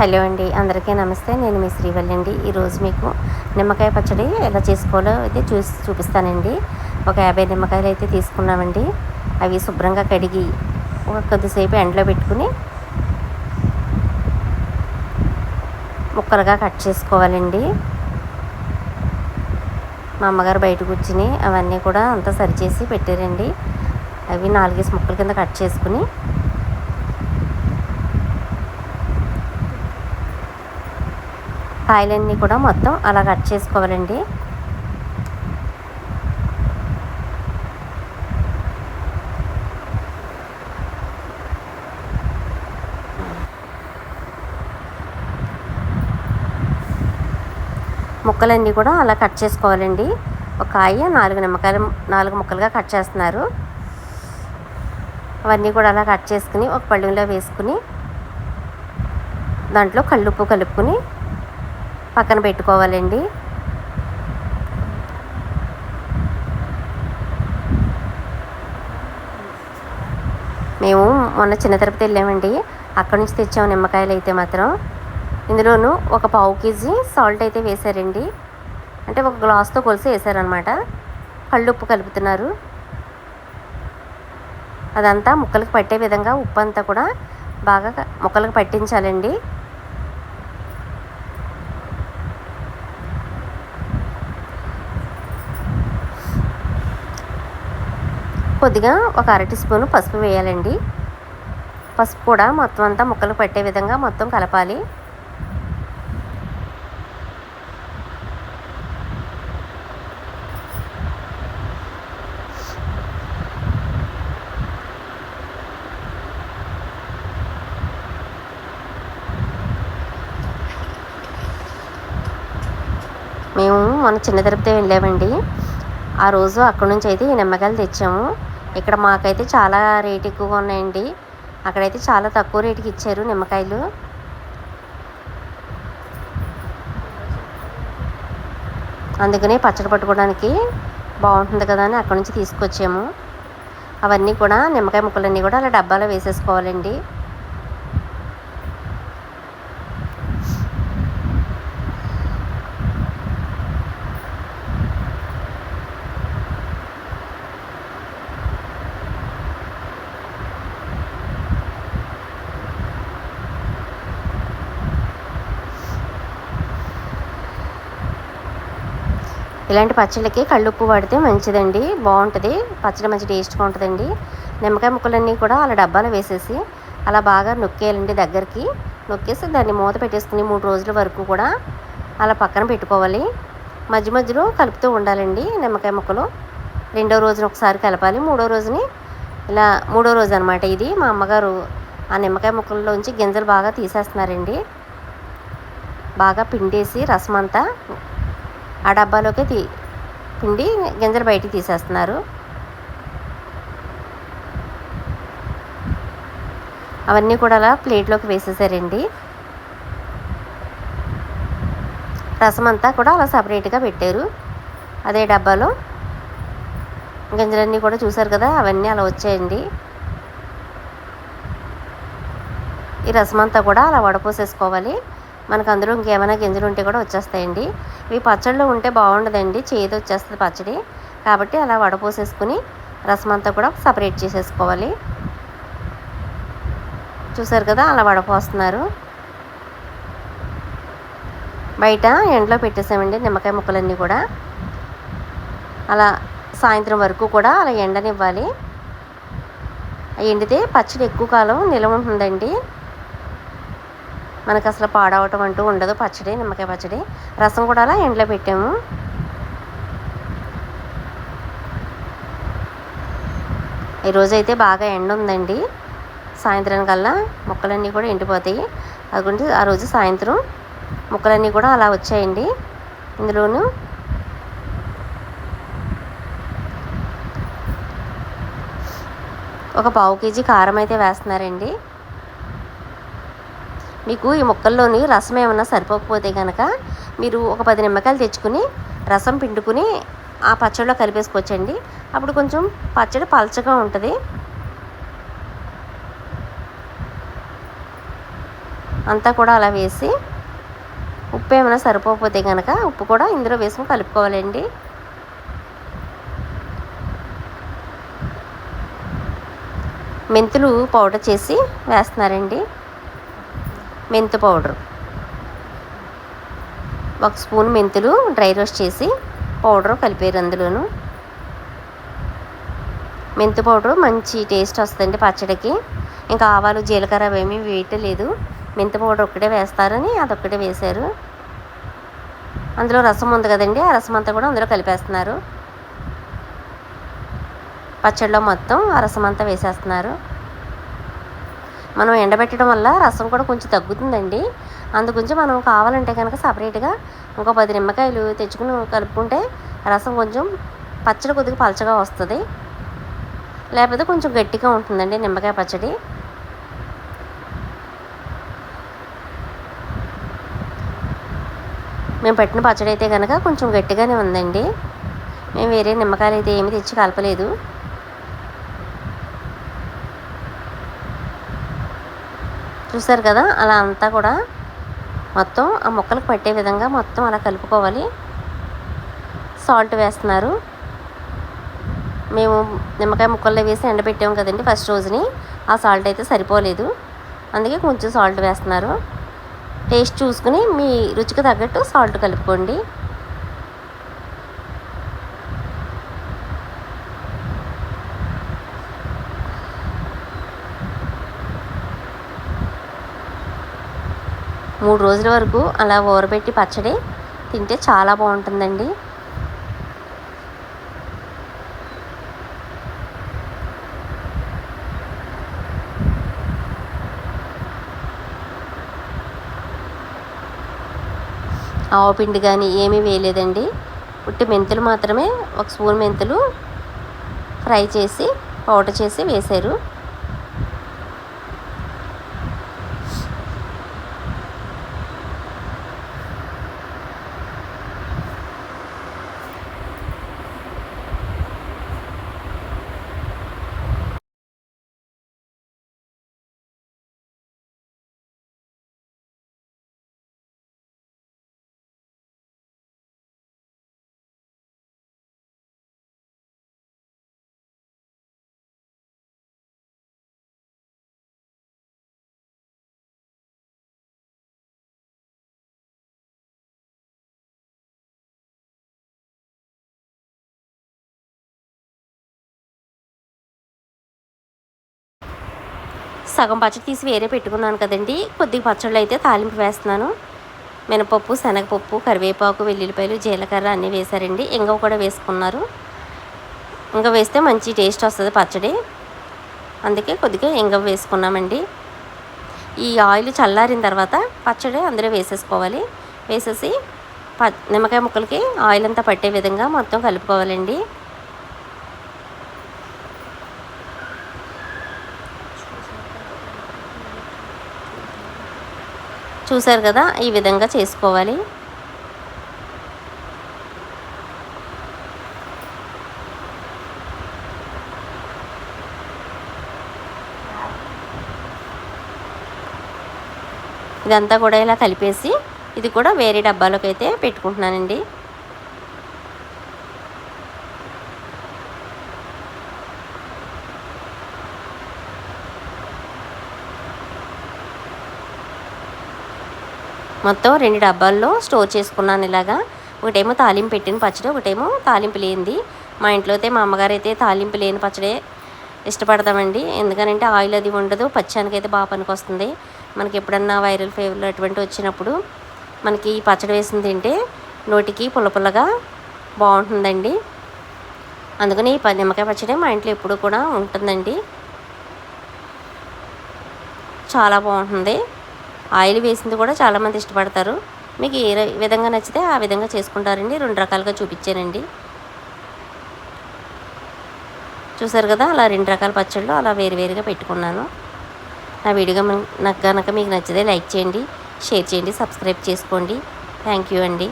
Hello అండి అందరికీ నమస్తే. నేను మీ శ్రీవల్లి అండి. ఈరోజు మీకు నిమ్మకాయ పచ్చడి ఎలా చేసుకోవాలో అయితే చూసి చూపిస్తానండి. ఒక యాభై నిమ్మకాయలు అయితే తీసుకున్నామండి. అవి శుభ్రంగా కడిగి ఒక కొద్దిసేపు ఎండలో పెట్టుకుని ముక్కలుగా కట్ చేసుకోవాలండి. మా అమ్మగారు బయట కూర్చుని అవన్నీ కూడా అంతా సరిచేసి పెట్టారండి. అవి నాలుగేసి ముక్కల కింద కట్ చేసుకుని కాయలన్నీ కూడా మొత్తం అలా కట్ చేసుకోవాలండి. ముక్కలన్నీ కూడా అలా కట్ చేసుకోవాలండి. ఒక కాయ నాలుగు నిమ్మకాయలు నాలుగు ముక్కలుగా కట్ చేస్తున్నారు. అవన్నీ కూడా అలా కట్ చేసుకుని ఒక పళ్ళెంలో వేసుకుని దాంట్లో కళ్ళుప్పు కలుపుకుని పక్కన పెట్టుకోవాలండి. మేము మొన్న చిన్న తిరుపతి వెళ్ళామండి. అక్కడి నుంచి తెచ్చాము నిమ్మకాయలు అయితే మాత్రం. ఇందులోనూ ఒక పావు కేజీ సాల్ట్ అయితే వేశారండి. అంటే ఒక గ్లాస్తో కొలిసి వేశారనమాట కళ్ళుప్పు కలుపుతున్నారు. అదంతా ముక్కలకు పట్టే విధంగా ఉప్పు అంతా కూడా బాగా ముక్కలకు పట్టించాలండి. కొద్దిగా ఒక అరటి స్పూను పసుపు వేయాలండి. పసుపు కూడా మొత్తం అంతా ముక్కలు పట్టే విధంగా మొత్తం కలపాలి. మేము మొన్న చిన్న తిరుపతి వెళ్ళామండి ఆ రోజు అక్కడి నుంచి అయితే ఈ నిమ్మకాయలు తెచ్చాము. ఇక్కడ మాకైతే చాలా రేట్ ఎక్కువగా ఉన్నాయండి. అక్కడైతే చాలా తక్కువ రేటుకి ఇచ్చారు నిమ్మకాయలు. అందుకనే పచ్చడి పట్టుకోవడానికి బాగుంటుంది కదా అని అక్కడ నుంచి తీసుకొచ్చాము. అవన్నీ కూడా నిమ్మకాయ ముక్కలన్నీ కూడా అలా డబ్బాలో వేసేసుకోవాలండి. ఇలాంటి పచ్చళ్ళకి కళ్ళుప్పు వాడితే మంచిదండి బాగుంటుంది. పచ్చడి మంచి టేస్ట్గా ఉంటుందండి. నిమ్మకాయ ముక్కలన్నీ కూడా అలా డబ్బాలో వేసేసి అలా బాగా నొక్కేయాలండి దగ్గరికి. నొక్కేసి దాన్ని మూత పెట్టేసుకుని మూడు రోజుల వరకు కూడా అలా పక్కన పెట్టుకోవాలి. మధ్య మధ్యలో కలుపుతూ ఉండాలండి నిమ్మకాయ ముక్కలు. రెండో రోజున ఒకసారి కలపాలి. మూడో రోజుని ఇలా మూడో రోజు అనమాట ఇది. మా అమ్మగారు ఆ నిమ్మకాయ ముక్కల్లోంచి గింజలు బాగా తీసేస్తున్నారండి. బాగా పిండేసి రసం అంతా ఆ డబ్బాలోకి తీ పిండి గింజలు బయటికి తీసేస్తున్నారు. అవన్నీ కూడా అలా ప్లేట్లోకి వేసేసారండి. రసం అంతా కూడా అలా సపరేట్గా పెట్టారు. అదే డబ్బాలో గింజలన్నీ కూడా చూసారు కదా అవన్నీ అలా వచ్చాయండి. ఈ రసం అంతా కూడా అలా వడపోసేసుకోవాలి. మనకు అందులో ఇంకేమైనా గింజలు ఉంటే కూడా వచ్చేస్తాయండి. ఇవి పచ్చళ్ళు ఉంటే బాగుండదండి. చేదు వచ్చేస్తుంది పచ్చడి. కాబట్టి అలా వడపోసేసుకుని రసం అంతా కూడా సపరేట్ చేసేసుకోవాలి. చూసారు కదా అలా వడపోస్తున్నారు. బయట ఎండలో పెట్టేసామండి నిమ్మకాయ ముక్కలన్నీ కూడా. అలా సాయంత్రం వరకు కూడా అలా ఎండనివ్వాలి. ఎండితే పచ్చడి ఎక్కువ కాలం నిల్వ ఉంటుందండి. మనకు అసలు పాడవటం అంటూ ఉండదు. పచ్చడి నిమ్మకాయ పచ్చడి. రసం కూడా అలా ఎండలో పెట్టాము. ఈరోజు అయితే బాగా ఎండ ఉందండి సాయంత్రం కల్లా ముక్కలన్నీ కూడా ఎండిపోతాయి. అదిగోండి ఆ రోజు సాయంత్రం ముక్కలన్నీ కూడా అలా వచ్చాయండి. ఇందులోను ఒక పావు కేజీ కారం అయితే వేస్తున్నారండి. మీకు ఈ ముక్కల్లోని రసం ఏమన్నా సరిపోకపోతే కనుక మీరు ఒక పది నిమ్మకాయలు తెచ్చుకుని రసం పిండుకుని ఆ పచ్చడిలో కలిపేసుకోవచ్చండి. అప్పుడు కొంచెం పచ్చడి పలచగా ఉంటుంది. అంతా కూడా అలా వేసి ఉప్పు ఏమైనా సరిపోకపోతే కనుక ఉప్పు కూడా ఇందులో వేసుకుని కలుపుకోవాలండి. మెంతులు పౌడర్ చేసి వేస్తున్నారండి. మెంతు పౌడర్. ఒక స్పూన్ మెంతులు డ్రై రోస్ట్ చేసి పౌడర్ కలిపారు అందులోను. మెంతు పౌడర్ మంచి టేస్ట్ వస్తుందండి పచ్చడికి. ఇంకా ఆవాలు జీలకర్ర అవేమీ వేయటలేదు. మెంతి పౌడర్ ఒక్కటే వేస్తారని అదొక్కటే వేశారు. అందులో రసం ఉంది కదండి ఆ రసం అంతా కూడా అందులో కలిపేస్తున్నారు. పచ్చడిలో మొత్తం ఆ రసం అంతా వేసేస్తున్నారు. మనం ఎండబెట్టడం వల్ల రసం కూడా కొంచెం తగ్గుతుందండి. అందుగురించి మనం కావాలంటే కనుక సపరేట్గా ఇంకో పది నిమ్మకాయలు తెచ్చుకుని కలుపుకుంటే రసం కొంచెం పచ్చడి కొద్దిగా పలచగా వస్తుంది. లేకపోతే కొంచెం గట్టిగా ఉంటుందండి నిమ్మకాయ పచ్చడి. మేము పెట్టిన పచ్చడి అయితే కనుక కొంచెం గట్టిగానే ఉందండి. మేము వేరే నిమ్మకాయలు అయితే ఏమి తెచ్చి కలపలేదు. చూసారు కదా అలా అంతా కూడా మొత్తం ఆ ముక్కలకు పట్టే విధంగా మొత్తం అలా కలుపుకోవాలి. సాల్ట్ వేస్తున్నారు. మేము నిమ్మకాయ ముక్కల్లో వేసి ఎండబెట్టాము కదండి ఫస్ట్ రోజుని ఆ సాల్ట్ అయితే సరిపోలేదు. అందుకే కొంచెం సాల్ట్ వేస్తున్నారు. టేస్ట్ చూసుకుని మీ రుచికి తగ్గట్టు సాల్ట్ కలుపుకోండి. మూడు రోజుల వరకు అలా ఊరబెట్టి పచ్చడి తింటే చాలా బాగుంటుందండి. ఆవపిండి కానీ ఏమీ వేయలేదండి. ఉట్టి మెంతులు మాత్రమే ఒక స్పూన్ మెంతులు ఫ్రై చేసి పౌడర్ చేసి వేశారు. సగం పచ్చడి తీసి వేరే పెట్టుకున్నాను కదండి. కొద్దిగా పచ్చళ్ళు అయితే తాలింపు వేస్తున్నాను. మినపప్పు శనగపప్పు కరివేపాకు వెల్లుల్లిపాయలు జీలకర్ర అన్నీ వేశారండి. ఇంగవ కూడా వేసుకున్నారు. ఇంగ వేస్తే మంచి టేస్ట్ వస్తుంది పచ్చడి. అందుకే కొద్దిగా ఇంగవ వేసుకున్నామండి. ఈ ఆయిల్ చల్లారిన తర్వాత పచ్చడి అందులో వేసేసుకోవాలి. వేసేసి ప నిమ్మకాయ ముక్కలకి ఆయిల్ అంతా పట్టే విధంగా మొత్తం కలుపుకోవాలండి. చూసారు కదా ఈ విధంగా చేసుకోవాలి. ఇదంతా కూడా ఇలా కలిపేసి ఇది కూడా వేరే డబ్బాలోకి అయితే పెట్టుకుంటున్నానండి. మొత్తం రెండు డబ్బాల్లో స్టోర్ చేసుకున్నాను ఇలాగా. ఒకటేమో తాలింపు పెట్టిన పచ్చడి ఒకటేమో తాలింపు లేనిది. మా ఇంట్లో అయితే మా అమ్మగారు అయితే తాలింపు లేని పచ్చడే ఇష్టపడతామండి. ఎందుకనంటే ఆయిల్ అది ఉండదు పచ్చానికి అయితే బాగా పనికి వస్తుంది మనకి ఎప్పుడన్నా వైరల్ ఫీవర్ అటువంటి వచ్చినప్పుడు మనకి ఈ పచ్చడి వేసింది తింటే నోటికి పుల్ల పుల్లగా బాగుంటుందండి. అందుకని ఈ నిమ్మకాయ పచ్చడి మా ఇంట్లో ఎప్పుడు కూడా ఉంటుందండి. చాలా బాగుంటుంది. ఆయిల్ వేసింది కూడా చాలామంది ఇష్టపడతారు. మీకు ఏ విధంగా నచ్చితే ఆ విధంగా చేసుకుంటారండి. రెండు రకాలుగా చూపించానండి. చూసారు కదా అలా రెండు రకాల పచ్చళ్ళు అలా వేరువేరుగా పెట్టుకున్నాను. నా వీడియో నాకు కనుక మీకు నచ్చితే లైక్ చేయండి షేర్ చేయండి సబ్స్క్రైబ్ చేసుకోండి. థ్యాంక్ యూ అండి.